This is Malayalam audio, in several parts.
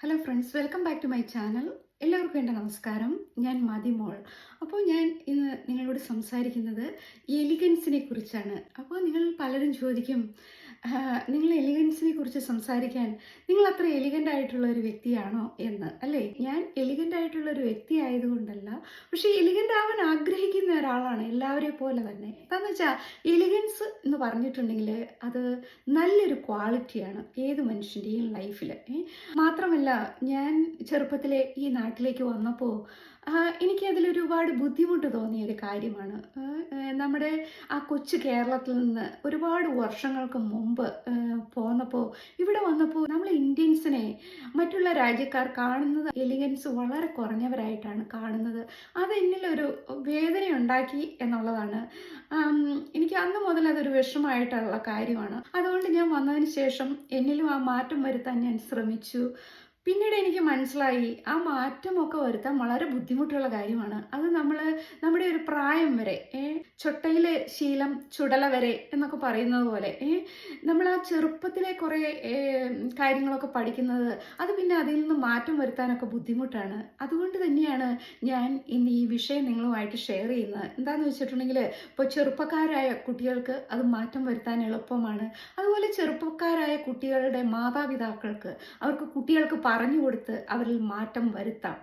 Hello friends welcome back to my channel എല്ലാവർക്കും എന്റെ നമസ്കാരം. ഞാൻ മതിമോൾ അപ്പോൾ ഞാൻ ഇന്ന് നിങ്ങളോട് സംസാരിക്കുന്നത് എലിഗൻസിനെ കുറിച്ചാണ്. അപ്പോൾ നിങ്ങൾ പലരും ചോദിക്കും "ആ, നിങ്ങൾ എലിഗൻസിനെ കുറിച്ച് സംസാരിക്കാൻ നിങ്ങൾ അത്ര എലിഗന്റ് ആയിട്ടുള്ള ഒരു വ്യക്തിയാണോ എന്ന് അല്ലേ? ഞാൻ എലിഗന്റ് ആയിട്ടുള്ള ഒരു വ്യക്തി ആയതുകൊണ്ടല്ല പക്ഷേ എലിഗന്റ് ആവാൻ ആഗ്രഹിക്കുന്ന ഒരാളാണ് എല്ലാവരെ പോലെ തന്നെ. എന്താണെന്ന് വെച്ചാൽ എലിഗൻസ് എന്ന് പറഞ്ഞിട്ടുണ്ടെങ്കിൽ അത് നല്ലൊരു ക്വാളിറ്റിയാണ് ഏത് മനുഷ്യന്റെയും ലൈഫിൽ മാത്രമല്ല ഞാൻ ചെറുപ്പത്തിലെ ഈ നാട്ടിലേക്ക് വന്നപ്പോൾ എനിക്ക് അതിൽ ഒരുപാട് ബുദ്ധിമുട്ട് തോന്നിയ ഒരു കാര്യമാണ് നമ്മുടെ ആ കൊച്ചു കേരളത്തിൽ നിന്ന് ഒരുപാട് വർഷങ്ങൾക്ക് മുമ്പ് പോന്നപ്പോൾ ഇവിടെ വന്നപ്പോൾ നമ്മൾ ഇന്ത്യൻസിനെ മറ്റുള്ള രാജ്യക്കാർ കാണുന്നത് എലിഗൻസ് വളരെ കുറഞ്ഞവരായിട്ടാണ് കാണുന്നത്. അത് എന്നിലൊരു വേദന ഉണ്ടാക്കി എന്നുള്ളതാണ് എനിക്ക് അന്ന് മുതൽ അതൊരു വിഷമമായിട്ടുള്ള കാര്യമാണ്. അതുകൊണ്ട് ഞാൻ വന്നതിന് ശേഷം എന്നിലും ആ മാറ്റം വരുത്താൻ ഞാൻ ശ്രമിച്ചു. പിന്നീട് എനിക്ക് മനസ്സിലായി ആ മാറ്റമൊക്കെ വരുത്താൻ വളരെ ബുദ്ധിമുട്ടുള്ള കാര്യമാണ്. അത് നമ്മൾ നമ്മുടെ ഒരു പ്രായം വരെ ഏ ചൊട്ടയിലെ ശീലം ചുടല വരെ എന്നൊക്കെ പറയുന്നത് പോലെ നമ്മൾ ആ ചെറുപ്പത്തിലെ കുറേ കാര്യങ്ങളൊക്കെ പഠിക്കുന്നത് അത് പിന്നെ അതിൽ നിന്ന് മാറ്റം വരുത്താനൊക്കെ ബുദ്ധിമുട്ടാണ്. അതുകൊണ്ട് തന്നെയാണ് ഞാൻ ഇന്ന് ഈ വിഷയം നിങ്ങളുമായിട്ട് ഷെയർ ചെയ്യുന്നത്. എന്താണെന്ന് വെച്ചിട്ടുണ്ടെങ്കിൽ ഇപ്പോൾ ചെറുപ്പക്കാരായ കുട്ടികൾക്ക് അത് മാറ്റം വരുത്താൻ എളുപ്പമാണ്. അതുപോലെ ചെറുപ്പക്കാരായ കുട്ടികളുടെ മാതാപിതാക്കൾക്ക് അവർക്ക് കുട്ടികൾക്ക് പറഞ്ഞു കൊടുത്ത് അവരിൽ മാറ്റം വരുത്താം.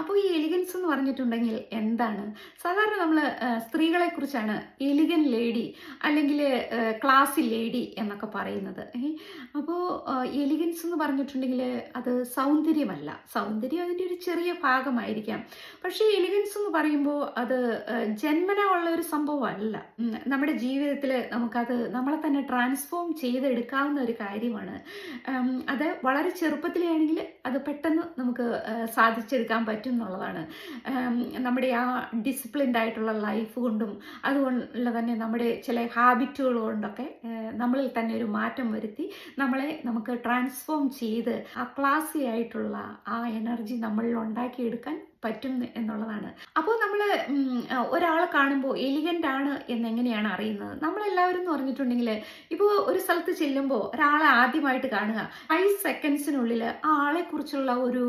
അപ്പോൾ ഈ എലിഗൻസ് എന്ന് പറഞ്ഞിട്ടുണ്ടെങ്കിൽ എന്താണ്? സാധാരണ നമ്മൾ സ്ത്രീകളെ കുറിച്ചാണ് എലിഗൻ ലേഡി അല്ലെങ്കിൽ ക്ലാസി ലേഡി എന്നൊക്കെ പറയുന്നത്. അപ്പോൾ എലിഗൻസ് എന്ന് പറഞ്ഞിട്ടുണ്ടെങ്കിൽ അത് സൗന്ദര്യമല്ല. സൗന്ദര്യം അതിന്റെ ഒരു ചെറിയ ഭാഗമായിരിക്കാം. പക്ഷേ എലിഗൻസ് എന്ന് പറയുമ്പോൾ അത് ജന്മന ഉള്ള ഒരു സംഭവമല്ല. നമ്മുടെ ജീവിതത്തിൽ നമുക്കത് നമ്മളെ തന്നെ ട്രാൻസ്ഫോം ചെയ്തെടുക്കാവുന്ന ഒരു കാര്യമാണ്. അത് വളരെ ചെറുപ്പത്തിലേ ആണെങ്കിൽ അത് പെട്ടെന്ന് നമുക്ക് സാധിച്ചെടുക്കാൻ പറ്റും എന്നുള്ളതാണ്. നമ്മുടെ ആ ഡിസിപ്ലിൻഡ് ആയിട്ടുള്ള ലൈഫ് കൊണ്ടും അതുകൊണ്ടുള്ള തന്നെ നമ്മുടെ ചില ഹാബിറ്റുകൾ കൊണ്ടൊക്കെ നമ്മളിൽ തന്നെ ഒരു മാറ്റം വരുത്തി നമ്മളെ നമുക്ക് ട്രാൻസ്ഫോം ചെയ്ത് ആ ക്ലാസ്സി ആയിട്ടുള്ള ആ എനർജി നമ്മളിൽ ഉണ്ടാക്കിയെടുക്കാൻ പറ്റും എന്നുള്ളതാണ്. അപ്പോൾ നമ്മൾ ഒരാളെ കാണുമ്പോൾ എലിഗന്റ് ആണ് എന്നെങ്ങനെയാണ് അറിയുന്നത്? നമ്മളെല്ലാവരും എന്ന് പറഞ്ഞിട്ടുണ്ടെങ്കിൽ ഇപ്പോൾ ഒരു സ്ഥലത്ത് ചെല്ലുമ്പോൾ ഒരാളെ ആദ്യമായിട്ട് കാണുക ഫൈവ് സെക്കൻഡ്സിനുള്ളിൽ ആ ആളെക്കുറിച്ചുള്ള ഒരു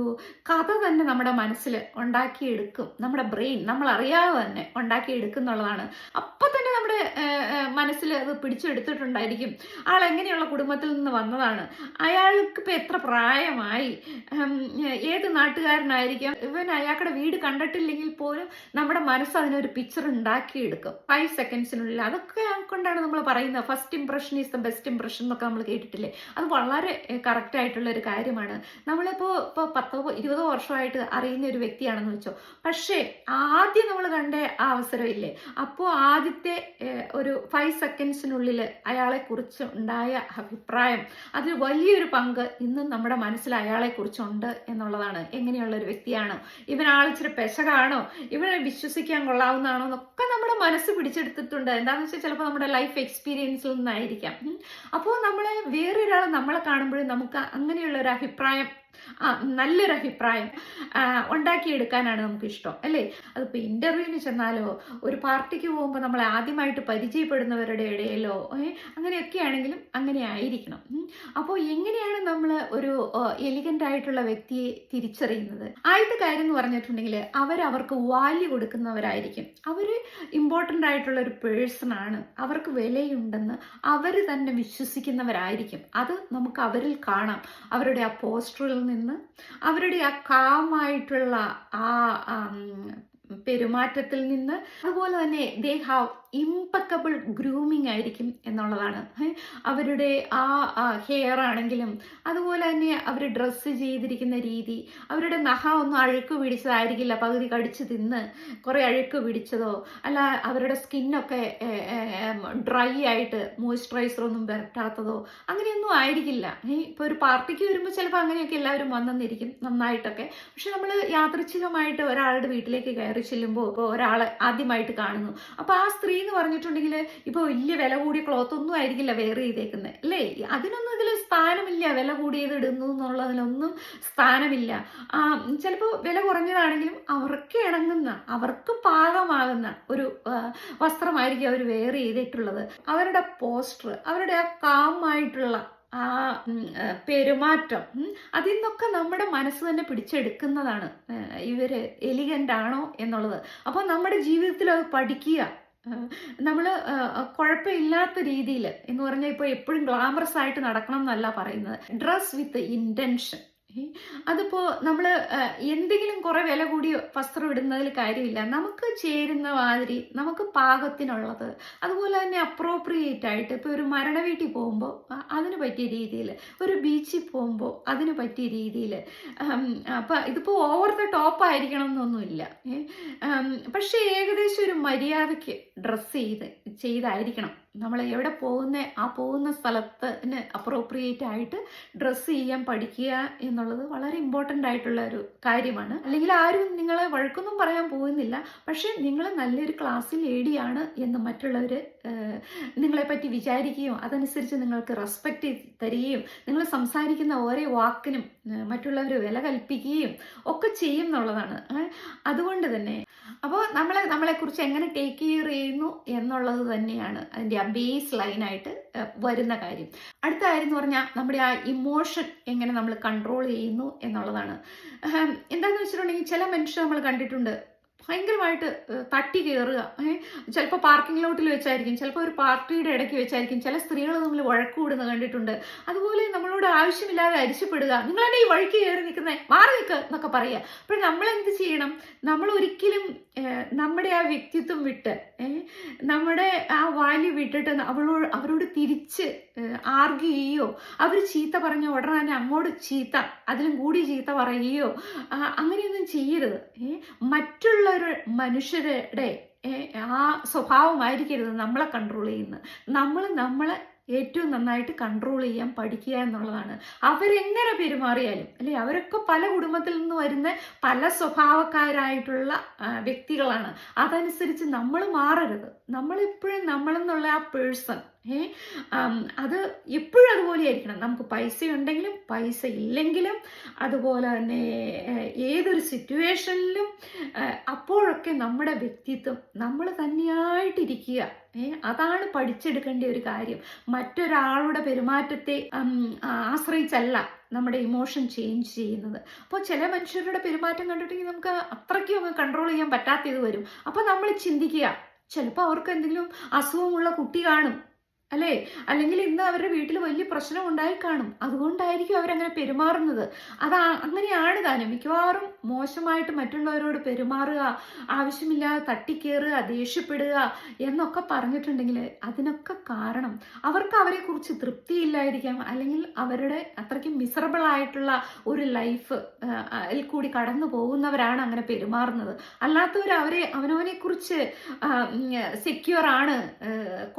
കഥ തന്നെ നമ്മുടെ മനസ്സിൽ ഉണ്ടാക്കിയെടുക്കും. നമ്മുടെ ബ്രെയിൻ നമ്മൾ അറിയാതെ തന്നെ ഉണ്ടാക്കിയെടുക്കും എന്നുള്ളതാണ്. അപ്പം തന്നെ നമ്മുടെ മനസ്സിൽ അത് പിടിച്ചെടുത്തിട്ടുണ്ടായിരിക്കും. ആൾ എങ്ങനെയുള്ള കുടുംബത്തിൽ നിന്ന് വന്നതാണ്? അയാൾക്ക് ഇപ്പം എത്ര പ്രായമായി? ഏത് നാട്ടുകാരനായിരിക്കും? ഇവൻ അയാളുടെ വീട് കണ്ടിട്ടില്ലെങ്കിൽ പോലും നമ്മുടെ മനസ്സ് അതിനൊരു പിക്ചർ ഉണ്ടാക്കിയെടുക്കും. ഫൈവ് സെക്കൻഡ്സിനുള്ളിൽ അതൊക്കെ കൊണ്ടാണ് നമ്മൾ പറയുന്നത്. First impression is the best impression എന്നൊക്കെ നമ്മൾ കേട്ടിട്ടില്ലേ? അത് വളരെ കറക്റ്റ് ആയിട്ടുള്ള ഒരു കാര്യമാണ്. നമ്മളിപ്പോൾ ഇപ്പോൾ പത്തോ ഇരുപതോ വർഷമായിട്ട് അറിയുന്ന ഒരു വ്യക്തിയാണെന്ന് വെച്ചോ. പക്ഷേ ആദ്യം നമ്മൾ കണ്ട ആ അവസരമില്ലേ അപ്പോൾ ആദ്യത്തെ ഒരു ഫൈവ് സെക്കൻഡ്സിനുള്ളിൽ അയാളെക്കുറിച്ച് ഉണ്ടായ അഭിപ്രായം. അതിൽ വലിയൊരു പങ്ക് ഇന്നും നമ്മുടെ മനസ്സിൽ അയാളെക്കുറിച്ചുണ്ട് എന്നുള്ളതാണ്. എങ്ങനെയുള്ള ഒരു വ്യക്തിയാണ്. ഇവൻ ഇച്ചിരി പെശകാണോ? ഇവനെ വിശ്വസിക്കാൻ കൊള്ളാവുന്നതാണോ എന്നൊക്കെ നമ്മുടെ മനസ്സ് പിടിച്ചെടുത്തിട്ടുണ്ട്. എന്താണെന്ന് വെച്ചാൽ ചിലപ്പോൾ നമ്മുടെ ലൈഫ് എക്സ്പീരിയൻസിൽ നിന്നായിരിക്കാം. അപ്പോൾ നമ്മളെ വേറൊരാൾ നമ്മളെ കാണുമ്പോഴും നമുക്ക് അങ്ങനെയുള്ള ഒരു അഭിപ്രായം ആ നല്ലൊരു അഭിപ്രായം. ഉണ്ടാക്കിയെടുക്കാനാണ് നമുക്ക് ഇഷ്ടം അല്ലേ? അതിപ്പോൾ ഇന്റർവ്യൂവിന് ചെന്നാലോ ഒരു പാർട്ടിക്ക് പോകുമ്പോൾ നമ്മളെ ആദ്യമായിട്ട് പരിചയപ്പെടുന്നവരുടെ ഇടയിലോ അങ്ങനെയൊക്കെ ആണെങ്കിലും അങ്ങനെ ആയിരിക്കണം. അപ്പോൾ എങ്ങനെയാണ് നമ്മൾ ഒരു എലിഗന്റ് ആയിട്ടുള്ള വ്യക്തിയെ തിരിച്ചറിയുന്നത്? ആദ്യത്തെ കാര്യം എന്ന് പറഞ്ഞിട്ടുണ്ടെങ്കിൽ അവരവർക്ക് വാല്യൂ കൊടുക്കുന്നവരായിരിക്കും. അവർ ഇമ്പോർട്ടന്റ് ആയിട്ടുള്ള ഒരു പേഴ്സൺ ആണ്. അവർക്ക് വിലയുണ്ടെന്ന് അവർ തന്നെ വിശ്വസിക്കുന്നവരായിരിക്കും. അത് നമുക്ക് അവരിൽ കാണാം. അവരുടെ ആ പോസ്റ്ററിൽ നിന്ന് അവരുടെ ആ കാമായിട്ടുള്ള ആ പെരുമാറ്റത്തിൽ നിന്ന് അതുപോലെ തന്നെ ദേ ഹാവ് ഇമ്പക്കബിൾ ഗ്രൂമിങ് ആയിരിക്കും എന്നുള്ളതാണ്. അവരുടെ ആ ഹെയർ ആണെങ്കിലും അതുപോലെ തന്നെ അവർ ഡ്രസ്സ് ചെയ്തിരിക്കുന്ന രീതി അവരുടെ നഖ ഒന്നും അഴുക്ക് പിടിച്ചതായിരിക്കില്ല പകുതി കടിച്ച് തിന്ന് കുറേ അഴുക്ക് പിടിച്ചതോ അല്ല അവരുടെ സ്കിന്നൊക്കെ ഡ്രൈ ആയിട്ട് മോയ്സ്ചറൈസർ ഒന്നും പുരട്ടാത്തതോ അങ്ങനെയൊന്നും ആയിരിക്കില്ല. ഇപ്പോൾ ഒരു പാർട്ടിക്ക് വരുമ്പോൾ ചിലപ്പോൾ അങ്ങനെയൊക്കെ എല്ലാവരും വന്നെന്നിരിക്കും നന്നായിട്ടൊക്കെ. പക്ഷെ നമ്മൾ യാദൃച്ഛികമായിട്ട് ഒരാളുടെ വീട്ടിലേക്ക് കയറി ചെല്ലുമ്പോൾ ഇപ്പോൾ ഒരാളെ ആദ്യമായിട്ട് കാണുന്നു. അപ്പോൾ ആ സ്ത്രീ എന്ന് പറഞ്ഞിട്ടുണ്ടെങ്കിൽ ഇപ്പോൾ വലിയ വില കൂടിയ ക്ലോത്ത് ഒന്നും ആയിരിക്കില്ല വെയർ ചെയ്തേക്കുന്നത് അല്ലേ? അതിനൊന്നും ഇതിൽ സ്ഥാനമില്ല. വില കൂടിയത് ഇടുന്നു എന്നുള്ളതിനൊന്നും സ്ഥാനമില്ല. ആ ചിലപ്പോൾ വില കുറഞ്ഞതാണെങ്കിലും അവർക്ക് ഇണങ്ങുന്ന അവർക്ക് പാകമാകുന്ന ഒരു വസ്ത്രമായിരിക്കും അവർ വെയർ ചെയ്തിട്ടുള്ളത്. അവരുടെ പോസ്റ്റർ അവരുടെ ആ കാമായിട്ടുള്ള ആ പെരുമാറ്റം അതിൽ നിന്നൊക്കെ നമ്മുടെ മനസ്സ് തന്നെ പിടിച്ചെടുക്കുന്നതാണ് ഇവർ എലിഗന്റ് ആണോ എന്നുള്ളത്. അപ്പോൾ നമ്മുടെ ജീവിതത്തിൽ അത് പഠിക്കുക. നമ്മൾ കുഴപ്പമില്ലാത്ത രീതിയിൽ എന്ന് പറഞ്ഞാൽ ഇപ്പോൾ എപ്പോഴും ഗ്ലാമറസ് ആയിട്ട് നടക്കണം എന്നല്ല പറയുന്നത്. ഡ്രസ് വിത്ത് ഇന്റൻഷൻ അതിപ്പോൾ നമ്മൾ എന്തെങ്കിലും കുറേ വില കൂടി വസ്ത്രം ഇടുന്നതിൽ കാര്യമില്ല. നമുക്ക് ചേരുന്ന മാതിരി നമുക്ക് പാകത്തിനുള്ളത് അതുപോലെ തന്നെ അപ്രോപ്രിയേറ്റ് ആയിട്ട് ഇപ്പോൾ ഒരു മരണ വീട്ടിൽ പോകുമ്പോൾ അതിന് പറ്റിയ രീതിയിൽ ഒരു ബീച്ചിൽ പോകുമ്പോൾ അതിന് പറ്റിയ രീതിയിൽ അപ്പം ഇതിപ്പോ ഓവർ ദ ടോപ്പ് ആയിരിക്കണം എന്നൊന്നുമില്ല പക്ഷേ ഏകദേശം ഒരു മര്യാദയ്ക്ക് ഡ്രസ്സ് ചെയ്ത് ചെയ്തായിരിക്കണം. നമ്മൾ എവിടെ പോകുന്ന ആ പോകുന്ന സ്ഥലത്തിന് അപ്രോപ്രിയേറ്റ് ആയിട്ട് ഡ്രസ്സ് ചെയ്യാൻ പഠിക്കുക എന്നുള്ളത് വളരെ ഇമ്പോർട്ടന്റ് ആയിട്ടുള്ള ഒരു കാര്യമാണ്. അല്ലെങ്കിൽ ആരും നിങ്ങളെ വഴക്കൊന്നും പറയാൻ പോകുന്നില്ല. പക്ഷേ നിങ്ങൾ നല്ലൊരു ക്ലാസ്സിൽ ഏടിയാണ് എന്ന് മറ്റുള്ളവർ നിങ്ങളെ പറ്റി വിചാരിക്കുകയും അതനുസരിച്ച് നിങ്ങൾക്ക് റെസ്പെക്റ്റ് തരികയും നിങ്ങൾ സംസാരിക്കുന്ന ഓരോ വാക്കിനും മറ്റുള്ളവർ വില കൽപ്പിക്കുകയും ഒക്കെ ചെയ്യും എന്നുള്ളതാണ്. അതുകൊണ്ട് തന്നെ അപ്പോൾ നമ്മളെ നമ്മളെക്കുറിച്ച് എങ്ങനെ ടേക്ക് കെയർ ചെയ്യുന്നു എന്നുള്ളത് തന്നെയാണ് അതിന്റെ ആ ബേസ് ലൈനായിട്ട് വരുന്ന കാര്യം. അടുത്ത കാര്യം എന്ന് പറഞ്ഞാൽ നമ്മുടെ ആ ഇമോഷൻ എങ്ങനെ നമ്മൾ കൺട്രോൾ ചെയ്യുന്നു എന്നുള്ളതാണ്. എന്താണെന്ന് വെച്ചിട്ടുണ്ടെങ്കിൽ ചില മനുഷ്യർ നമ്മൾ കണ്ടിട്ടുണ്ട് ഭയങ്കരമായിട്ട് തട്ടി കയറുക ചിലപ്പോൾ പാർക്കിംഗ് ലോട്ടിൽ വെച്ചായിരിക്കും ചിലപ്പോൾ ഒരു പാർട്ടിയുടെ ഇടയ്ക്ക് വെച്ചായിരിക്കും ചില സ്ത്രീകൾ നമ്മൾ വഴക്ക് കൂടുന്നത് കണ്ടിട്ടുണ്ട്. അതുപോലെ നമ്മളോട് ആവശ്യമില്ലാതെ അരിച്ചപ്പെടുക നിങ്ങളെന്നെ ഈ വഴിക്ക് കയറി നിൽക്കുന്നത് മാറി നിൽക്കുക എന്നൊക്കെ പറയുക. അപ്പോൾ നമ്മൾ എന്ത് ചെയ്യണം? നമ്മൾ ഒരിക്കലും നമ്മുടെ ആ വ്യക്തിത്വം വിട്ട് നമ്മുടെ ആ വാല്യൂ വിട്ടിട്ട് അവളോട് അവരോട് തിരിച്ച് ആർഗ്യൂ ചെയ്യുകയോ അവർ ചീത്ത പറഞ്ഞ ഉടനെ തന്നെ അങ്ങോട്ട് ചീത്ത അതിലും കൂടി ചീത്ത പറയുകയോ അങ്ങനെയൊന്നും ചെയ്യരുത്. മറ്റുള്ളവർ മനുഷ്യരുടെ ആ സ്വഭാവമായിരിക്കരുത് നമ്മളെ കൺട്രോൾ ചെയ്യുന്നത്. നമ്മൾ നമ്മളെ ഏറ്റവും നന്നായിട്ട് കൺട്രോൾ ചെയ്യാൻ പഠിക്കുക എന്നുള്ളതാണ്. അവരെങ്ങനെ പെരുമാറിയാലും അല്ലെ? അവരൊക്കെ പല കുടുംബത്തിൽ നിന്ന് വരുന്ന പല സ്വഭാവക്കാരായിട്ടുള്ള വ്യക്തികളാണ്. അതനുസരിച്ച് നമ്മൾ മാറരുത്. നമ്മളെപ്പോഴും നമ്മളെന്നുള്ള ആ പേഴ്സൺ ഏ അത് എപ്പോഴും അതുപോലെ ആയിരിക്കണം. നമുക്ക് പൈസ ഉണ്ടെങ്കിലും പൈസ ഇല്ലെങ്കിലും അതുപോലെ തന്നെ ഏതൊരു സിറ്റുവേഷനിലും അപ്പോഴൊക്കെ നമ്മുടെ വ്യക്തിത്വം നമ്മൾ തന്നെയായിട്ടിരിക്കുക. അതാണ് പഠിച്ചെടുക്കേണ്ട ഒരു കാര്യം. മറ്റൊരാളുടെ പെരുമാറ്റത്തെ ആശ്രയിച്ചല്ല നമ്മുടെ ഇമോഷൻ ചേഞ്ച് ചെയ്യുന്നത്. അപ്പോൾ ചില മനുഷ്യരുടെ പെരുമാറ്റം കണ്ടിട്ടുണ്ടെങ്കിൽ നമുക്ക് അത്രയ്ക്കും അങ്ങ് കൺട്രോൾ ചെയ്യാൻ പറ്റാത്തത് വരും. അപ്പോൾ നമ്മൾ ചിന്തിക്കുക. ചിലപ്പോൾ അവർക്ക് എന്തെങ്കിലും അസുഖമുള്ള കുട്ടി കാണും. അല്ലേ? അല്ലെങ്കിൽ ഇന്ന് അവരുടെ വീട്ടിൽ വലിയ പ്രശ്നം ഉണ്ടായി കാണും. അതുകൊണ്ടായിരിക്കും അവരങ്ങനെ പെരുമാറുന്നത്. അത് അങ്ങനെയാണ് താനും. മിക്കവാറും മോശമായിട്ട് മറ്റുള്ളവരോട് പെരുമാറുക ആവശ്യമില്ലാതെ തട്ടിക്കേറുക ദേഷ്യപ്പെടുക എന്നൊക്കെ പറഞ്ഞിട്ടുണ്ടെങ്കിൽ അതിനൊക്കെ കാരണം അവർക്ക് അവരെക്കുറിച്ച് തൃപ്തിയില്ലായിരിക്കാം. അല്ലെങ്കിൽ അവരുടെ അത്രയ്ക്കും മിസറബിൾ ആയിട്ടുള്ള ഒരു ലൈഫ് കൂടി കടന്നു പോകുന്നവരാണ് അങ്ങനെ പെരുമാറുന്നത്. അല്ലാത്തവർ അവരെ അവനവനെ കുറിച്ച് സെക്യൂർ ആണ്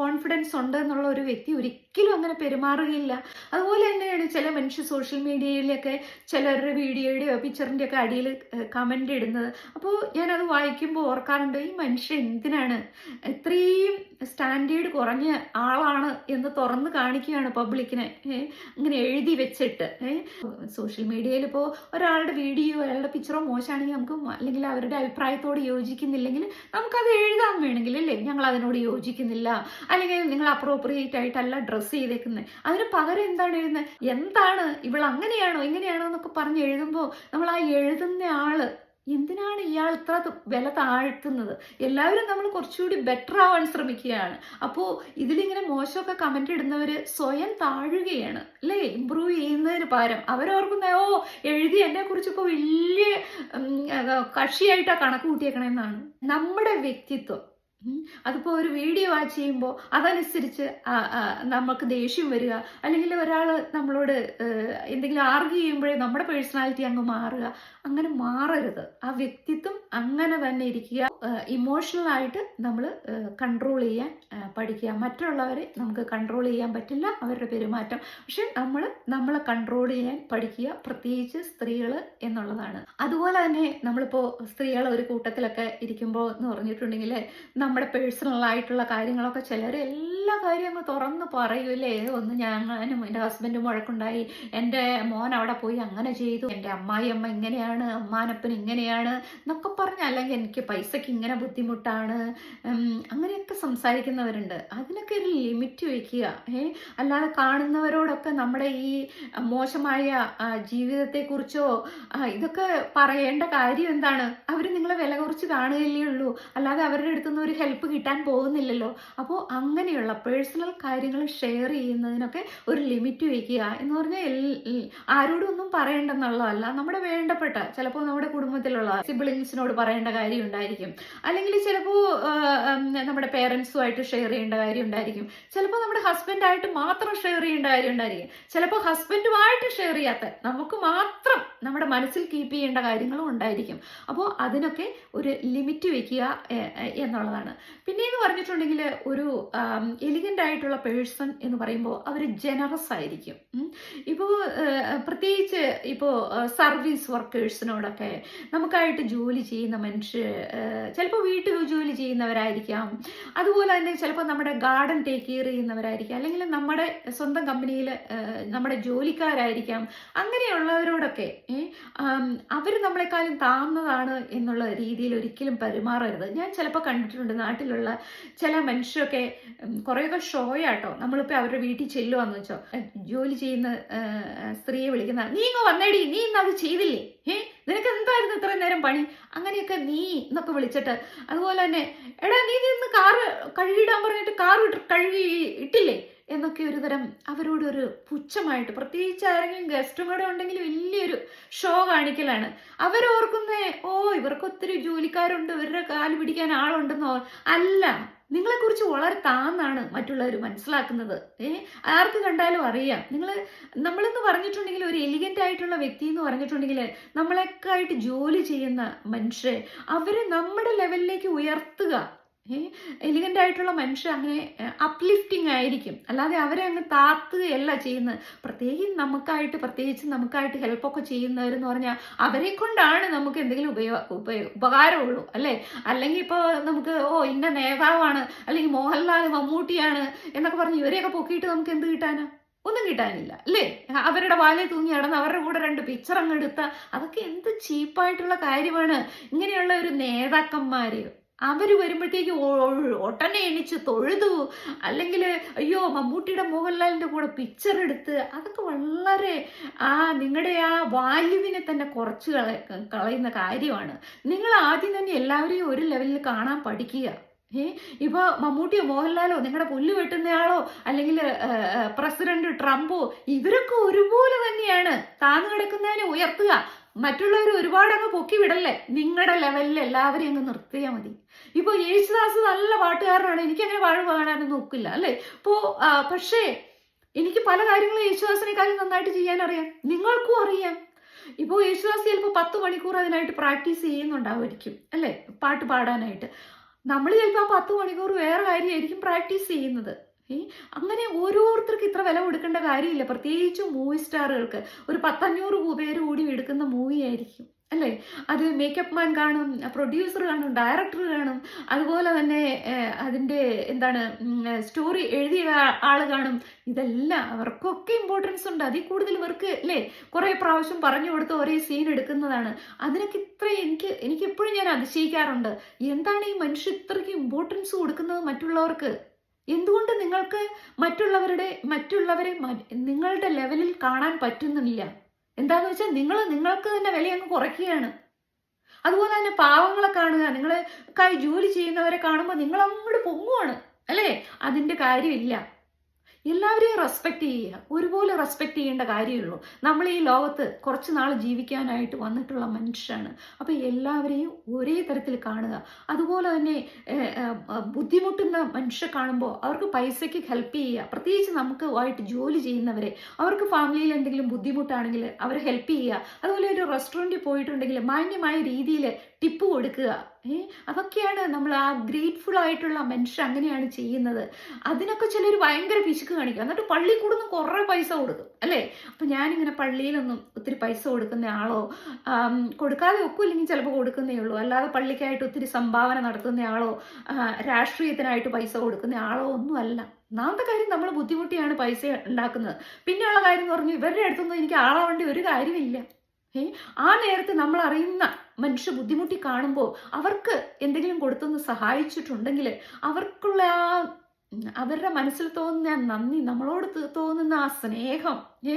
കോൺഫിഡൻസ് ഉണ്ട് എന്നുള്ള ഒരു വ്യക്തി ഒരിക്കലും അങ്ങനെ പെരുമാറുകയില്ല. അതുപോലെ തന്നെയാണ് ചില മനുഷ്യർ സോഷ്യൽ മീഡിയയിലൊക്കെ ചിലരുടെ വീഡിയോയുടെയോ പിക്ചറിന്റെ ഒക്കെ അടിയിൽ കമന്റ് ഇടുന്നത്. അപ്പോൾ ഞാനത് വായിക്കുമ്പോൾ ഓർക്കാറുണ്ട് ഈ മനുഷ്യൻ എന്തിനാണ് ഇത്രയും സ്റ്റാൻഡേർഡ് കുറഞ്ഞ ആളാണ് എന്ന് തുറന്ന് കാണിക്കുകയാണ് പബ്ലിക്കിനെ അങ്ങനെ എഴുതി വെച്ചിട്ട്. സോഷ്യൽ മീഡിയയിൽ ഇപ്പോൾ ഒരാളുടെ വീഡിയോ അയാളുടെ പിക്ചറോ മോശമാണെങ്കിൽ നമുക്ക് അല്ലെങ്കിൽ അവരുടെ അഭിപ്രായത്തോട് യോജിക്കുന്നില്ലെങ്കിൽ നമുക്കത് എഴുതാൻ വേണമെങ്കിൽ അല്ലേ? ഞങ്ങൾ അതിനോട് യോജിക്കുന്നില്ല. അല്ലെങ്കിൽ നിങ്ങൾ അപ്രോപ്രിയേറ്റ് ആയിട്ടല്ല ഡ്രസ്സ് ചെയ്തേക്കുന്നത് അതിന് പകരം എന്താണ് എഴുതുന്നത് എന്താണ്? ഇവൾ അങ്ങനെയാണോ? ഇങ്ങനെയാണോ എന്നൊക്കെ പറഞ്ഞ് എഴുതുമ്പോൾ നമ്മൾ ആ എഴുതുന്ന ആൾ എന്തിനാണ് ഇയാൾ ഇത്ര വില താഴ്ത്തുന്നത്? എല്ലാവരും നമ്മൾ കുറച്ചുകൂടി ബെറ്റർ ആവാൻ ശ്രമിക്കുകയാണ്. അപ്പോൾ ഇതിലിങ്ങനെ മോശമൊക്കെ കമന്റ് ഇടുന്നവർ സ്വയം താഴുകയാണ്. അല്ലേ? ഇമ്പ്രൂവ് ചെയ്യുന്നതിന് പകരം. അവരോർക്കുന്ന ഓ എഴുതി എന്നെക്കുറിച്ച് ഇപ്പോൾ വലിയ കക്ഷിയായിട്ടാണ് കണക്ക് കൂട്ടിയേക്കണമെന്നാണ് നമ്മുടെ വ്യക്തിത്വം അതിപ്പോൾ ഒരു വീഡിയോ വാച്ച് ചെയ്യുമ്പോൾ അതനുസരിച്ച് നമുക്ക് ദേഷ്യം വരിക. അല്ലെങ്കിൽ ഒരാൾ നമ്മളോട് എന്തെങ്കിലും ആർഗ്യ ചെയ്യുമ്പോഴേ നമ്മുടെ പേഴ്സണാലിറ്റി അങ്ങ് മാറുക. അങ്ങനെ മാറരുത്. ആ വ്യക്തിത്വം അങ്ങനെ തന്നെ ഇരിക്കുക. ഇമോഷണൽ ആയിട്ട് നമ്മൾ കൺട്രോൾ ചെയ്യാൻ പഠിക്കുക. മറ്റുള്ളവരെ നമുക്ക് കൺട്രോൾ ചെയ്യാൻ പറ്റില്ല. അവരുടെ പെരുമാറ്റം. പക്ഷെ നമ്മൾ നമ്മളെ കൺട്രോൾ ചെയ്യാൻ പഠിക്കുക. പ്രത്യേകിച്ച് സ്ത്രീകൾ എന്നുള്ളതാണ്. അതുപോലെ തന്നെ നമ്മളിപ്പോൾ സ്ത്രീകൾ ഒരു കൂട്ടത്തിലൊക്കെ ഇരിക്കുമ്പോൾ എന്ന് പറഞ്ഞിട്ടുണ്ടെങ്കിൽ നമ്മുടെ പേഴ്സണൽ ആയിട്ടുള്ള കാര്യങ്ങളൊക്കെ ചിലർ എല്ലാ കാര്യങ്ങളും തുറന്ന് പറയൂലേ ഒന്ന് ഞാനും എന്റെ ഹസ്ബൻഡും വഴക്കുണ്ടായി. എന്റെ മോൻ അവിടെ പോയി അങ്ങനെ ചെയ്തു. എന്റെ അമ്മായി അമ്മ ഇങ്ങനെയാണ് അമ്മാനപ്പൻ ഇങ്ങനെയാണ് എന്നൊക്കെ പറഞ്ഞ് അല്ലെങ്കിൽ എനിക്ക് പൈസയ്ക്ക് ഇങ്ങനെ ബുദ്ധിമുട്ടാണ്. അങ്ങനെയൊക്കെ സംസാരിക്കുന്നവരുണ്ട്. അതിനൊക്കെ ഒരു ലിമിറ്റ് വയ്ക്കുക. ഏ അല്ലാതെ കാണുന്നവരോടൊക്കെ നമ്മുടെ ഈ മോശമായ ജീവിതത്തെക്കുറിച്ചോ ഇതൊക്കെ പറയേണ്ട കാര്യം എന്താണ്? അവർ നിങ്ങളെ വില കുറച്ച് കാണുകയല്ലേ ഉള്ളൂ. അല്ലാതെ അവരുടെ അടുത്തുനിന്ന് ഒരു ഹെൽപ്പ് കിട്ടാൻ പോകുന്നില്ലല്ലോ. അപ്പോൾ അങ്ങനെയുള്ള പേഴ്സണൽ കാര്യങ്ങൾ ഷെയർ ചെയ്യുന്നതിനൊക്കെ ഒരു ലിമിറ്റ് വയ്ക്കുക എന്ന് പറഞ്ഞാൽ ആരോടും ഒന്നും പറയേണ്ടെന്നുള്ളതല്ല. നമ്മുടെ വേണ്ടപ്പെട്ട ചിലപ്പോൾ നമ്മുടെ കുടുംബത്തിലുള്ള സിബിളിങ്സിനോട് പറയേണ്ട കാര്യം ഉണ്ടായിരിക്കും അല്ലെങ്കിൽ ചിലപ്പോൾ നമ്മുടെ പേരൻസുമായിട്ട് ഷെയർ ചെയ്യേണ്ട കാര്യം ഉണ്ടായിരിക്കും ചിലപ്പോൾ നമ്മുടെ ഹസ്ബൻഡായിട്ട് മാത്രം ഷെയർ ചെയ്യേണ്ട കാര്യം ഉണ്ടായിരിക്കും ചിലപ്പോൾ ഹസ്ബൻഡുമായിട്ട് ഷെയർ ചെയ്യാത്ത നമുക്ക് മാത്രം നമ്മുടെ മനസ്സിൽ കീപ്പ് ചെയ്യേണ്ട കാര്യങ്ങളും ഉണ്ടായിരിക്കും. അപ്പോൾ അതിനൊക്കെ ഒരു ലിമിറ്റ് വയ്ക്കുക എന്നുള്ളതാണ്. പിന്നെ എന്ന് പറഞ്ഞിട്ടുണ്ടെങ്കിൽ ഒരു എലിഗന്റ് ആയിട്ടുള്ള പേഴ്സൺ എന്ന് പറയുമ്പോൾ അവർ ജനറസ് ആയിരിക്കും. ഇപ്പോൾ പ്രത്യേകിച്ച് ഇപ്പോൾ സർവീസ് വർക്കേഴ്സിനോടൊക്കെ നമുക്കായിട്ട് ജോലി ചെയ്യുന്ന മനുഷ്യർ ചിലപ്പോൾ വീട്ടിൽ ജോലി ചെയ്യുന്നവരായിരിക്കാം. അതുപോലെ തന്നെ ചിലപ്പോൾ നമ്മുടെ ഗാർഡൻ ടേക്ക് കെയർ ചെയ്യുന്നവരായിരിക്കാം. അല്ലെങ്കിൽ നമ്മുടെ സ്വന്തം കമ്പനിയിൽ നമ്മുടെ ജോലിക്കാരായിരിക്കാം. അങ്ങനെയുള്ളവരോടൊക്കെ അവർ നമ്മളെക്കാളും താഴ്ന്നതാണ് എന്നുള്ള രീതിയിൽ ഒരിക്കലും പെരുമാറരുത്. ഞാൻ ചിലപ്പോൾ കണ്ടിട്ടുണ്ട് നാട്ടിലുള്ള ചില മനുഷ്യരൊക്കെ കുറേയൊക്കെ ഷോയാട്ടോ. നമ്മളിപ്പോൾ അവരുടെ വീട്ടിൽ ചെല്ലുവാന്ന് വെച്ചോ. ജോലി ചെയ്യുന്ന സ്ത്രീയെ വിളിക്കുന്ന നീ ഇങ്ങ് വന്നേടി നീ ഇന്ന് അത് ചെയ്തില്ലേ? ഏ നിനക്ക് എന്തായിരുന്നു ഇത്രയും നേരം പണി? അങ്ങനെയൊക്കെ നീ എന്നൊക്കെ വിളിച്ചിട്ട് അതുപോലെ തന്നെ എടാ നീ ഇന്ന് കാറ് കഴുകിയിടാൻ പറഞ്ഞിട്ട് കാർ കഴുകി ഇട്ടില്ലേ എന്നൊക്കെ ഒരു തരം അവരോട് ഒരു പുച്ഛമായിട്ട് പ്രത്യേകിച്ച് ആരെങ്കിലും ഗസ്റ്റും കൂടെ ഉണ്ടെങ്കിൽ വലിയൊരു ഷോ കാണിക്കലാണ്. അവരോർക്കുന്നേ ഓ ഇവർക്ക് ഒത്തിരി ജോലിക്കാരുണ്ട് ഇവരുടെ കാൽ പിടിക്കാൻ ആളുണ്ടെന്നോ? അല്ല. നിങ്ങളെക്കുറിച്ച് വളരെ താന്നാണ് മറ്റുള്ളവർ മനസ്സിലാക്കുന്നത്. ഏഹ് ആർക്ക് കണ്ടാലും അറിയാം. നിങ്ങൾ നമ്മളെന്ന് പറഞ്ഞിട്ടുണ്ടെങ്കിൽ ഒരു എലിഗന്റ് ആയിട്ടുള്ള വ്യക്തി എന്ന് പറഞ്ഞിട്ടുണ്ടെങ്കിൽ നമ്മളൊക്കെ ആയിട്ട് ജോലി ചെയ്യുന്ന മനുഷ്യരെ അവരെ നമ്മുടെ ലെവലിലേക്ക് ഉയർത്തുക. എലിഗന്റ് ആയിട്ടുള്ള മനുഷ്യർ അങ്ങനെ അപ്ലിഫ്റ്റിംഗ് ആയിരിക്കും. അല്ലാതെ അവരെ അങ്ങ് താത്തുകയല്ല ചെയ്യുന്നത്. പ്രത്യേകിച്ച് നമുക്കായിട്ട് പ്രത്യേകിച്ച് നമുക്കായിട്ട് ഹെൽപ്പൊക്കെ ചെയ്യുന്നവരെന്ന് പറഞ്ഞാൽ അവരെ കൊണ്ടാണ് നമുക്ക് എന്തെങ്കിലും ഉപയോഗ ഉപയോ ഉപകാരമുള്ളൂ അല്ലേ? അല്ലെങ്കിൽ ഇപ്പോൾ നമുക്ക് ഓ ഇന്ന നേതാവാണ് അല്ലെങ്കിൽ മോഹൻലാൽ മമ്മൂട്ടിയാണ് എന്നൊക്കെ പറഞ്ഞ് ഇവരെയൊക്കെ പൊക്കിയിട്ട് നമുക്ക് എന്ത് കിട്ടാനാ? ഒന്നും കിട്ടാനില്ല അല്ലേ? അവരുടെ വാലേ തൂങ്ങി നടന്ന് അവരുടെ കൂടെ രണ്ട് പിക്ചർ അങ്ങ് എടുത്ത അതൊക്കെ എന്ത് ചീപ്പായിട്ടുള്ള കാര്യമാണ്. ഇങ്ങനെയുള്ള ഒരു നേതാക്കന്മാര് അവർ വരുമ്പോഴത്തേക്ക് ഒട്ടനെ എണിച്ച് തൊഴുതു. അല്ലെങ്കിൽ അയ്യോ മമ്മൂട്ടിയുടെ മോഹൻലാലിന്റെ കൂടെ പിക്ചർ എടുത്ത് അതൊക്കെ വളരെ ആ നിങ്ങളുടെ ആ വാല്യുവിനെ തന്നെ കുറച്ച് കള കളയുന്ന കാര്യമാണ്. നിങ്ങൾ ആദ്യം തന്നെ എല്ലാവരെയും ഒരു ലെവലിൽ കാണാൻ പഠിക്കുക. ഏ ഇപ്പോൾ മമ്മൂട്ടിയോ മോഹൻലാലോ നിങ്ങളുടെ പുല്ല് വെട്ടുന്നയാളോ അല്ലെങ്കിൽ പ്രസിഡന്റ് ട്രംപോ ഇവരൊക്കെ ഒരുപോലെ തന്നെയാണ്. താന്നു കിടക്കുന്നതിനെ ഉയർത്തുക. മറ്റുള്ളവർ ഒരുപാട് അങ്ങ് പൊക്കി വിടല്ലേ? നിങ്ങളുടെ ലെവലിൽ എല്ലാവരെയും അങ്ങ് നിർത്തിയാൽ മതി. ഇപ്പോൾ യേശുദാസ് നല്ല പാട്ടുകാരനാണ്. എനിക്കങ്ങനെ പാഴ് പാടാനൊന്നും നോക്കില്ല അല്ലേ? ഇപ്പോൾ പക്ഷേ എനിക്ക് പല കാര്യങ്ങളും യേശുദാസിനെക്കാളും നന്നായിട്ട് ചെയ്യാൻ അറിയാം നിങ്ങൾക്കും അറിയാം. ഇപ്പോൾ യേശുദാസ് ചിലപ്പോൾ പത്ത് മണിക്കൂർ അതിനായിട്ട് പ്രാക്ടീസ് ചെയ്യുന്നുണ്ടാവുമായിരിക്കും അല്ലേ? പാട്ട് പാടാനായിട്ട്. നമ്മൾ ചിലപ്പോൾ ആ പത്ത് മണിക്കൂർ വേറെ കാര്യമായിരിക്കും പ്രാക്ടീസ് ചെയ്യുന്നത്. ഏ? അങ്ങനെ ഓരോരുത്തർക്ക് ഇത്ര വില കൊടുക്കേണ്ട കാര്യമില്ല. പ്രത്യേകിച്ചും മൂവി സ്റ്റാറുകൾക്ക് ഒരു പത്തഞ്ഞൂറ് പേര് കൂടി എടുക്കുന്ന മൂവി ആയിരിക്കും. അല്ലേ? അത് മേക്കപ്പ് മാൻ കാണും പ്രൊഡ്യൂസർ കാണും ഡയറക്ടർ കാണും. അതുപോലെ തന്നെ അതിന്റെ എന്താണ് സ്റ്റോറി എഴുതിയ ആൾ കാണും. ഇതെല്ലാം അവർക്കൊക്കെ ഇമ്പോർട്ടൻസ് ഉണ്ട്. അതിൽ കൂടുതൽ ഇവർക്ക് അല്ലേ? കുറേ പ്രാവശ്യം പറഞ്ഞു കൊടുത്ത് ഒരേ സീൻ എടുക്കുന്നതാണ്. അതിനൊക്കെ ഇത്ര എനിക്ക് എനിക്ക് എപ്പോഴും ഞാൻ അതിശയിക്കാറുണ്ട്. എന്താണ് ഈ മനുഷ്യർ ഇത്രയ്ക്ക് ഇമ്പോർട്ടൻസ് കൊടുക്കുന്നത് മറ്റുള്ളവർക്ക്? എന്തുകൊണ്ട് നിങ്ങൾക്ക് മറ്റുള്ളവരുടെ മറ്റുള്ളവരെ നിങ്ങളുടെ ലെവലിൽ കാണാൻ പറ്റുന്നില്ല? എന്താന്ന് വെച്ചാൽ നിങ്ങൾ നിങ്ങൾക്ക് തന്നെ വില അങ്ങ് കുറയ്ക്കുകയാണ്. അതുപോലെ തന്നെ പാവങ്ങളെ കാണുക നിങ്ങൾ കൈ ജോലി ചെയ്യുന്നവരെ കാണുമ്പോൾ നിങ്ങൾ അങ്ങോട്ട് പൊങ്ങുവാണ് അല്ലേ? അതിന്റെ കാര്യമില്ല. എല്ലാവരെയും റെസ്പെക്റ്റ് ചെയ്യുക. ഒരുപോലെ റെസ്പെക്റ്റ് ചെയ്യേണ്ട കാര്യമുള്ളൂ. നമ്മൾ ഈ ലോകത്ത് കുറച്ച് നാൾ ജീവിക്കാനായിട്ട് വന്നിട്ടുള്ള മനുഷ്യരാണ്. അപ്പോൾ എല്ലാവരെയും ഒരേ തരത്തിൽ കാണുക. അതുപോലെ തന്നെ ബുദ്ധിമുട്ടുന്ന മനുഷ്യരെ കാണുമ്പോൾ അവർക്ക് പൈസയ്ക്ക് ഹെൽപ്പ് ചെയ്യുക. പ്രത്യേകിച്ച് നമുക്ക് ആയിട്ട് ജോലി ചെയ്യുന്നവരെ അവർക്ക് ഫാമിലിയിൽ എന്തെങ്കിലും ബുദ്ധിമുട്ടാണെങ്കിൽ അവരെ ഹെൽപ്പ് ചെയ്യുക. അതുപോലെ ഒരു റെസ്റ്റോറന്റിൽ പോയിട്ടുണ്ടെങ്കിൽ മാന്യമായ രീതിയിൽ ടിപ്പ് കൊടുക്കുക. ഏ? അതൊക്കെയാണ് നമ്മൾ ആ ഗ്രേറ്റ്ഫുൾ ആയിട്ടുള്ള മനുഷ്യർ അങ്ങനെയാണ് ചെയ്യുന്നത്. അതിനൊക്കെ ചിലർ ഭയങ്കര പിശുക്ക് കാണിക്കും. എന്നിട്ട് പള്ളി കൂടുന്ന കുറേ പൈസ കൊടുക്കും. അല്ലേ? അപ്പം ഞാനിങ്ങനെ പള്ളിയിലൊന്നും ഒത്തിരി പൈസ കൊടുക്കുന്ന ആളോ കൊടുക്കാതെ കൊടുക്കാതെ ഒക്കില്ലെങ്കിൽ ചിലപ്പോൾ കൊടുക്കുന്നേ ഉള്ളൂ. അല്ലാതെ പള്ളിക്കായിട്ട് ഒത്തിരി സംഭാവന നടത്തുന്ന ആളോ രാഷ്ട്രീയത്തിനായിട്ട് പൈസ കൊടുക്കുന്ന ആളോ ഒന്നുമല്ല ഒന്നാമത്തെ കാര്യം നമ്മൾ ബുദ്ധിമുട്ടിയാണ് പൈസ ഉണ്ടാക്കുന്നത്. പിന്നെയുള്ള കാര്യം എന്ന് പറഞ്ഞു ഇവരുടെ അടുത്തൊന്നും എനിക്ക് ആളാവേണ്ട ഒരു കാര്യമില്ല. ഏ? ആ നേരത്ത് നമ്മൾ അറിയുന്ന മനുഷ്യ ബുദ്ധിമുട്ടി കാണുമ്പോൾ അവർക്ക് എന്തെങ്കിലും കൊടുത്തൊന്ന് സഹായിച്ചിട്ടുണ്ടെങ്കിൽ അവർക്കുള്ള ആ അവരുടെ മനസ്സിൽ തോന്നുന്ന നന്ദി നമ്മളോട് തോന്നുന്ന ആ സ്നേഹം ഏ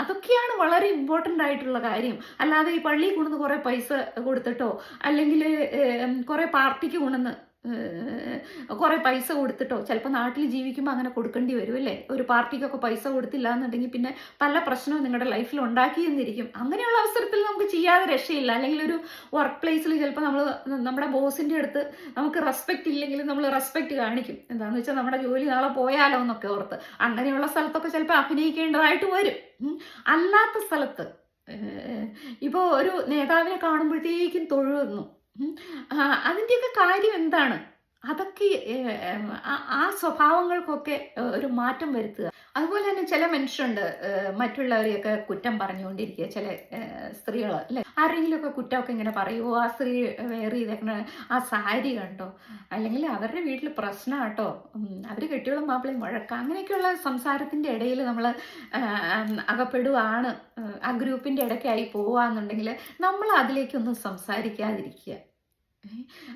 അതൊക്കെയാണ് വളരെ ഇമ്പോർട്ടന്റ് ആയിട്ടുള്ള കാര്യം. അല്ലാതെ ഈ പള്ളിയിൽ കൊണ്ടുവന്ന് കുറേ പൈസ കൊടുത്തിട്ടോ അല്ലെങ്കിൽ കുറേ പാർട്ടിക്ക് കൊണ്ടുവന്ന് കുറേ പൈസ കൊടുത്തിട്ടോ. ചിലപ്പോൾ നാട്ടിൽ ജീവിക്കുമ്പോൾ അങ്ങനെ കൊടുക്കേണ്ടി വരും അല്ലേ? ഒരു പാർട്ടിക്കൊക്കെ പൈസ കൊടുത്തില്ല എന്നുണ്ടെങ്കിൽ പിന്നെ പല പ്രശ്നവും നിങ്ങളുടെ ലൈഫിൽ ഉണ്ടാക്കി എന്നിരിക്കും. അങ്ങനെയുള്ള അവസരത്തിൽ നമുക്ക് ചെയ്യാതെ രക്ഷയില്ല. അല്ലെങ്കിൽ ഒരു വർക്ക് പ്ലേസിൽ ചിലപ്പോൾ നമ്മൾ നമ്മുടെ ബോസിന്റെ അടുത്ത് നമുക്ക് റെസ്പെക്റ്റ് ഇല്ലെങ്കിൽ നമ്മൾ റെസ്പെക്റ്റ് കാണിക്കും. എന്താണെന്ന് വെച്ചാൽ നമ്മുടെ ജോലി നാളെ പോയാലോ എന്നൊക്കെ ഓർത്ത്. അങ്ങനെയുള്ള സ്ഥലത്തൊക്കെ ചിലപ്പോൾ അഭിനയിക്കേണ്ടതായിട്ട് വരും. അല്ലാത്ത സ്ഥലത്ത് ഇപ്പോൾ ഒരു നേതാവിനെ കാണുമ്പോഴത്തേക്കും തൊഴുന്നു അതിന്റെയൊക്കെ കാര്യം എന്താണ്? അതൊക്കെ ആ- സ്വഭാവങ്ങൾക്കൊക്കെ ഒരു മാറ്റം വരുത്തുക. അതുപോലെ തന്നെ ചില മനുഷ്യരുണ്ട് മറ്റുള്ളവരെയൊക്കെ കുറ്റം പറഞ്ഞുകൊണ്ടിരിക്കുക ചില സ്ത്രീകൾ അല്ലെ? ആരെങ്കിലുമൊക്കെ കുറ്റമൊക്കെ ഇങ്ങനെ പറയുമോ ആ സ്ത്രീ വേറെ ചെയ്തേക്കണ ആ സാരി കണ്ടോ? അല്ലെങ്കിൽ അവരുടെ വീട്ടിൽ പ്രശ്നം കേട്ടോ അവർ കെട്ടിയോളും മാപ്പിളയും വഴക്കം അങ്ങനെയൊക്കെയുള്ള സംസാരത്തിന്റെ ഇടയിൽ നമ്മൾ അകപ്പെടുവാണ്. ആ ഗ്രൂപ്പിന്റെ ഇടയ്ക്കായി പോവാന്നുണ്ടെങ്കിൽ നമ്മൾ അതിലേക്കൊന്നും സംസാരിക്കാതിരിക്കുക?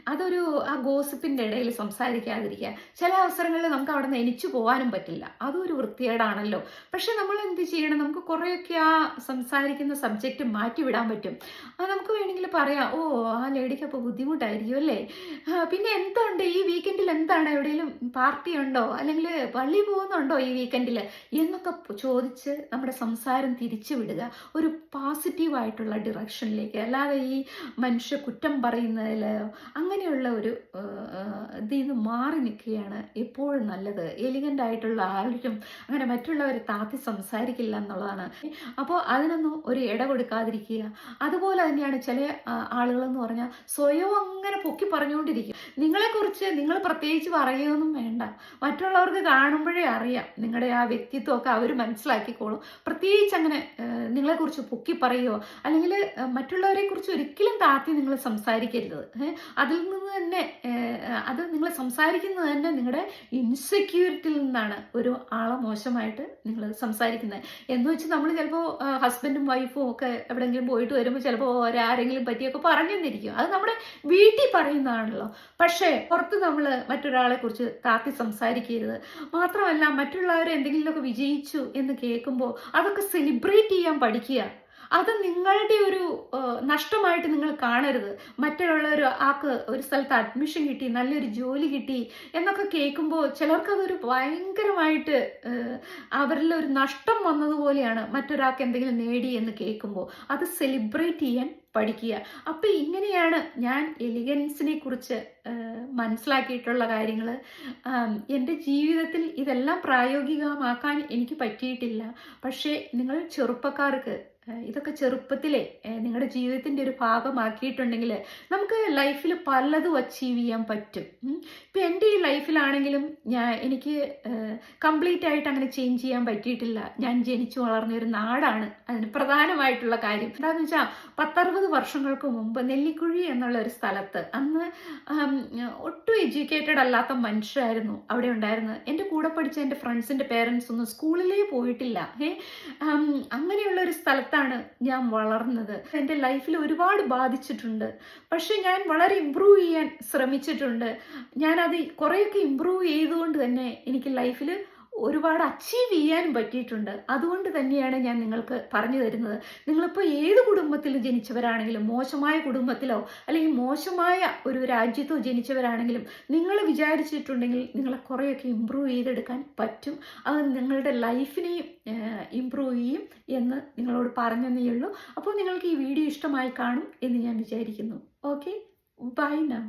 അതൊരു ആ ഗോസിപ്പിന്റെ ഇടയിൽ സംസാരിക്കാതിരിക്കുക. ചില അവസരങ്ങളിൽ നമുക്ക് അവിടെ നിന്ന് എനിച്ചു പോകാനും പറ്റില്ല. അതും ഒരു വൃത്തികേടാണല്ലോ. പക്ഷെ നമ്മൾ എന്ത് ചെയ്യണം? നമുക്ക് കുറേയൊക്കെ ആ സംസാരിക്കുന്ന സബ്ജക്റ്റ് മാറ്റിവിടാൻ പറ്റും. അത് നമുക്ക് വേണമെങ്കിൽ പറയാം ഓ ആ ലേഡിക്ക് അപ്പോൾ ബുദ്ധിമുട്ടായിരിക്കും അല്ലേ? പിന്നെ എന്തുണ്ട്? ഈ വീക്കെൻഡിൽ എന്താണ്? എവിടെയെങ്കിലും പാർട്ടി ഉണ്ടോ? അല്ലെങ്കിൽ പള്ളി പോകുന്നുണ്ടോ ഈ വീക്കെൻഡിൽ എന്നൊക്കെ ചോദിച്ച് നമ്മുടെ സംസാരം തിരിച്ചു വിടുക. ഒരു പോസിറ്റീവായിട്ടുള്ള ഡിറക്ഷനിലേക്ക് അല്ലാതെ ഈ മനുഷ്യ കുറ്റം പറയുന്നതിൽ അങ്ങനെയുള്ള ഒരു ഇതിൽ നിന്ന് മാറി നിൽക്കുകയാണ് എപ്പോഴും നല്ലത്. എലിഗന്റ് ആയിട്ടുള്ള ആരും അങ്ങനെ മറ്റുള്ളവരെ താത്തി സംസാരിക്കില്ല എന്നുള്ളതാണ്. അപ്പോൾ അതിനൊന്നും ഒരു ഇട കൊടുക്കാതിരിക്കുക. അതുപോലെ തന്നെയാണ് ചില ആളുകളെന്ന് പറഞ്ഞാൽ സ്വയം അങ്ങനെ പൊക്കി പറഞ്ഞുകൊണ്ടിരിക്കും. നിങ്ങളെക്കുറിച്ച് നിങ്ങൾ പ്രത്യേകിച്ച് പറയുകയൊന്നും വേണ്ട. മറ്റുള്ളവർക്ക് കാണുമ്പോഴേ അറിയാം. നിങ്ങളുടെ ആ വ്യക്തിത്വമൊക്കെ അവർ മനസ്സിലാക്കിക്കോളും. പ്രത്യേകിച്ച് അങ്ങനെ നിങ്ങളെക്കുറിച്ച് പൊക്കി പറയുകയോ അല്ലെങ്കിൽ മറ്റുള്ളവരെ മറ്റുള്ളവരെക്കുറിച്ച് ഒരിക്കലും താത്തി നിങ്ങൾ സംസാരിക്കരുത്. അതിൽ നിന്ന് തന്നെ അത് നിങ്ങൾ സംസാരിക്കുന്നത് തന്നെ നിങ്ങളുടെ ഇൻസെക്യൂരിറ്റിയിൽ നിന്നാണ് ഒരു ആളെ മോശമായിട്ട് നിങ്ങൾ സംസാരിക്കുന്നത്. എന്ന് വെച്ച് നമ്മൾ ചിലപ്പോൾ ഹസ്ബൻഡും വൈഫും ഒക്കെ എവിടെയെങ്കിലും പോയിട്ട് വരുമ്പോൾ ചിലപ്പോൾ ഒരാരെങ്കിലും പറ്റിയൊക്കെ പറഞ്ഞെന്നിരിക്കും. അത് നമ്മുടെ വീട്ടിൽ പറയുന്നതാണല്ലോ. പക്ഷേ പുറത്ത് നമ്മൾ മറ്റൊരാളെ കുറിച്ച് താത്തി സംസാരിക്കരുത്. മാത്രമല്ല മറ്റുള്ളവരെ എന്തെങ്കിലുമൊക്കെ വിജയിച്ചു എന്ന് കേൾക്കുമ്പോൾ അതൊക്കെ സെലിബ്രേറ്റ് ചെയ്യാൻ പഠിക്കുക. അത് നിങ്ങളുടെ ഒരു നഷ്ടമായിട്ട് നിങ്ങൾ കാണരുത്. മറ്റുള്ളവർ ഒരു ആൾക്ക് ഒരു സ്ഥലത്ത് അഡ്മിഷൻ കിട്ടി നല്ലൊരു ജോലി കിട്ടി എന്നൊക്കെ കേൾക്കുമ്പോൾ ചിലർക്ക് അതൊരു ഭയങ്കരമായിട്ട് അവരിൽ ഒരു നഷ്ടം വന്നതുപോലെയാണ് മറ്റൊരാൾക്ക് എന്തെങ്കിലും നേടി എന്ന് കേൾക്കുമ്പോൾ അത് സെലിബ്രേറ്റ് ചെയ്യാൻ പഠിക്കുക. അപ്പം ഇങ്ങനെയാണ് ഞാൻ എലിഗൻസിനെ കുറിച്ച് മനസ്സിലാക്കിയിട്ടുള്ള കാര്യങ്ങൾ എന്റെ ജീവിതത്തിൽ ഇതെല്ലാം പ്രായോഗികമാക്കാൻ എനിക്ക് പറ്റിയിട്ടില്ല. പക്ഷേ നിങ്ങൾ ചെറുപ്പക്കാർക്ക് ഇതൊക്കെ ചെറുപ്പത്തിലെ നിങ്ങളുടെ ജീവിതത്തിന്റെ ഒരു ഭാഗമാക്കിയിട്ടുണ്ടെങ്കിൽ നമുക്ക് ലൈഫിൽ പലതും അച്ചീവ് ചെയ്യാൻ പറ്റും. ഇപ്പം എന്റെ ഈ ലൈഫിലാണെങ്കിലും ഞാൻ എനിക്ക് കംപ്ലീറ്റ് ആയിട്ട് അങ്ങനെ ചേഞ്ച് ചെയ്യാൻ പറ്റിയിട്ടില്ല. ഞാൻ ജനിച്ചു വളർന്ന ഒരു നാടാണ് അതിന് പ്രധാനമായിട്ടുള്ള കാര്യം. എന്താണെന്ന് വെച്ചാൽ പത്തറുപത് വർഷങ്ങൾക്ക് മുമ്പ് നെല്ലിക്കുഴി എന്നുള്ള ഒരു സ്ഥലത്ത് അന്ന് ഒട്ടും എഡ്യൂക്കേറ്റഡ് അല്ലാത്ത മനുഷ്യരായിരുന്നു അവിടെ ഉണ്ടായിരുന്നത്. എന്റെ കൂടെ പഠിച്ച എന്റെ ഫ്രണ്ട്സിന്റെ പേരൻസ് ഒന്നും സ്കൂളിലേ പോയിട്ടില്ല. അങ്ങനെയുള്ള ഒരു സ്ഥലത്താണ് ഞാൻ വളർന്നത്. എന്റെ ലൈഫിൽ ഒരുപാട് ബാധിച്ചിട്ടുണ്ട്. പക്ഷെ ഞാൻ വളരെ ഇമ്പ്രൂവ് ചെയ്യാൻ ശ്രമിച്ചിട്ടുണ്ട്. ഞാനത് കുറേയൊക്കെ ഇമ്പ്രൂവ് ചെയ്തുകൊണ്ട് തന്നെ എനിക്ക് ലൈഫിൽ ഒരുപാട് അച്ചീവ് ചെയ്യാനും പറ്റിയിട്ടുണ്ട്. അതുകൊണ്ട് തന്നെയാണ് ഞാൻ നിങ്ങൾക്ക് പറഞ്ഞു തരുന്നത്. നിങ്ങളിപ്പോൾ ഏത് കുടുംബത്തിൽ ജനിച്ചവരാണെങ്കിലും മോശമായ കുടുംബത്തിലോ അല്ലെങ്കിൽ മോശമായ ഒരു രാജ്യത്തോ ജനിച്ചവരാണെങ്കിലും നിങ്ങൾ വിചാരിച്ചിട്ടുണ്ടെങ്കിൽ നിങ്ങളെ കുറേയൊക്കെ ഇമ്പ്രൂവ് ചെയ്തെടുക്കാൻ പറ്റും. അത് നിങ്ങളുടെ ലൈഫിനെയും ഇമ്പ്രൂവ് ചെയ്യും എന്ന് നിങ്ങളോട് പറഞ്ഞതേ ഉള്ളൂ. അപ്പോൾ നിങ്ങൾക്ക് ഈ വീഡിയോ ഇഷ്ടമായി കാണും എന്ന് ഞാൻ വിചാരിക്കുന്നു. Okay buy now